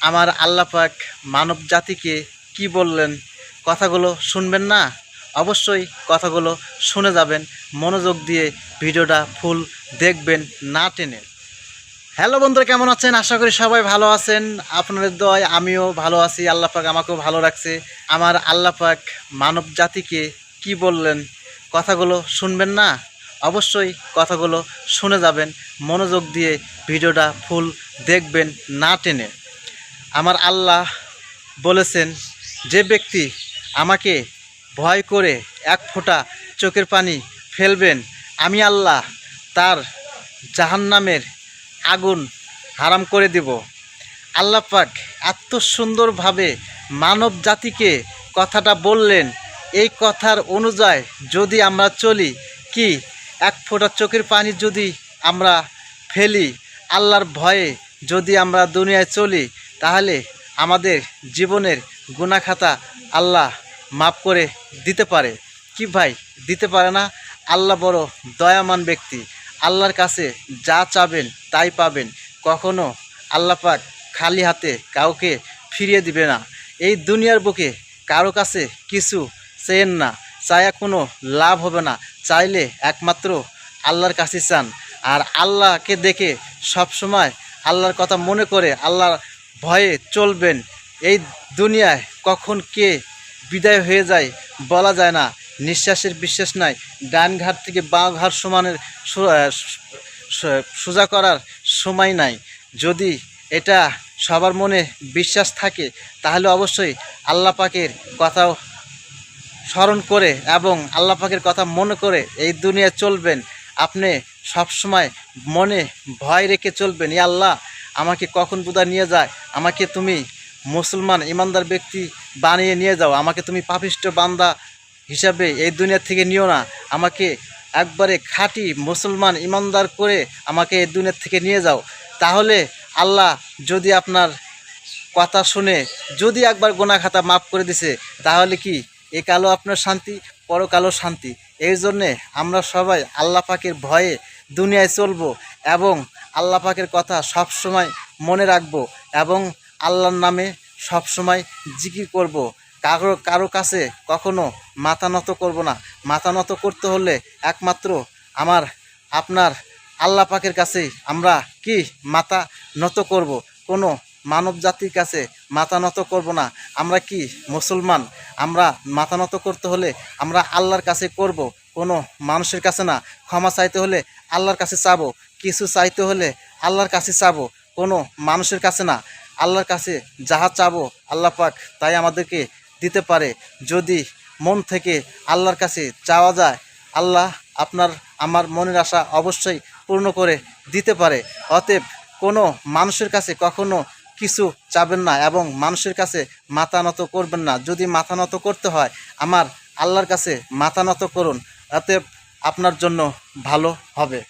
আমার আল্লাপাক মানব জাতিকে কি বললেন? কথাগুলো শুনবেন না? অবশ্যই কথাগুলো শুনে যাবেন। মনোযোগ দিয়ে ভিডিওটা ফুল দেখবেন না টেনে। হ্যালো বন্ধুরা, কেমন আছেন? আশা করি সবাই ভালো আছেন। আপনাদের দয় আমিও ভালো আছি। আল্লাপাক আমাকেও ভালো রাখছে। আমার আল্লাপাক মানব জাতিকে কি বললেন? কথাগুলো শুনবেন না? অবশ্যই কথাগুলো শুনে যাবেন। মনোযোগ দিয়ে ভিডিওটা ফুল দেখবেন না টেনে। আমার আল্লাহ বলেছেন, যে ব্যক্তি আমাকে ভয় করে এক ফোঁটা চোখের পানি ফেলবেন, আমি আল্লাহ তার জাহান্নামের আগুন হারাম করে দিব। আল্লাহ পাক এত সুন্দরভাবে মানব জাতিকে কথাটা বললেন। এই কথার অনুযায়ী যদি আমরা চলি, কি এক ফোঁটা চোখের পানি যদি আমরা ফেলি, আল্লাহর ভয়ে যদি আমরা দুনিয়ায় চলি তাহলে আমাদের জীবনের গুণাখাতা আল্লাহ মাফ করে দিতে পারে। কি ভাই? দিতে পারে না? আল্লাহ বড় দয়ামান ব্যক্তি। আল্লাহর কাছে যা চাবেন তাই পাবেন। কখনো আল্লাহ পাক খালি হাতে কাউকে ফিরিয়ে দিবে না। এই দুনিয়ার বুকে কারও কাছে কিছু চেয়েন না। চায়া কোনো লাভ হবে না। চাইলে একমাত্র আল্লাহর কাছে চান। আর আল্লাহকে দেখে সবসময় আল্লাহর কথা মনে করে আল্লাহর ভয়ে চলবেন। এই দুনিয়ায় কখন কে বিদায় হয়ে যায় বলা যায় না। নিঃশ্বাসের বিশ্বাস নাই। ডান ঘাট থেকে বাঁ ঘাট সমানের সোজা করার সময় নাই। যদি এটা সবার মনে বিশ্বাস থাকে, তাহলে অবশ্যই আল্লাহ পাকের কথাও স্মরণ করে এবং আল্লাহ পাকের কথা মনে করে এই দুনিয়ায় চলবেন। আপনি সবসময় মনে ভয় রেখে চলবেন। ই আল্লাহ আমাকে কখন বুধা নিয়ে যায়? আমাকে তুমি মুসলমান, ইমানদার ব্যক্তি বানিয়ে নিয়ে যাও। আমাকে তুমি পাপিষ্ট বান্দা হিসাবে এই দুনিয়া থেকে নিও না। আমাকে একবারে খাঁটি মুসলমান, ইমানদার করে আমাকে এই দুনিয়া থেকে নিয়ে যাও। তাহলে আল্লাহ যদি আপনার কথা শুনে, যদি একবার গোনা খাতা মাফ করে দিছে, তাহলে কি এ কালো আপনার শান্তি, পরকালো শান্তি? এই জন্যে আমরা সবাই আল্লাহ পাকের ভয়ে দুনিয়ায় চলবো এবং আল্লাহ পাকের কথা সব সময় মনে রাখব এবং আল্লাহর নামে সব সময় জিকির করব। কারও কারও কাছে কখনো মাথা নত করব না। মাথা নত করতে হলে একমাত্র আমার, আপনার আল্লাহ পাকের কাছেই আমরা কি মাথা নত করব? কোনো মানব জাতির কাছে মাথা নত করব না। আমরা কি মুসলমান? আমরা মাথা নত করতে হলে আমরা আল্লাহর কাছে করব। কোনো মানুষের কাছে না ক্ষমা চাইতে হলে আল্লাহর কাছে চাবো, কিছু চাইতে হলে আল্লাহর কাছে চাবো, কোনো মানুষের কাছে না। আল্লাহর কাছে যাহা চাবো আল্লাহ পাক তাই আমাদেরকে দিতে পারে। যদি মন থেকে আল্লাহর কাছে চাওয়া যায়, আল্লাহ আপনার, আমার মনের আশা অবশ্যই পূর্ণ করে দিতে পারে। অতএব কোনো মানুষের কাছে কখনো কিছু চাবেন না এবং মানুষের কাছে মাথা নত করবেন না। যদি মাথা নত করতে হয়, আমার আল্লাহর কাছে মাথা নত করুন। অতএব আপনার জন্য ভালো হবে।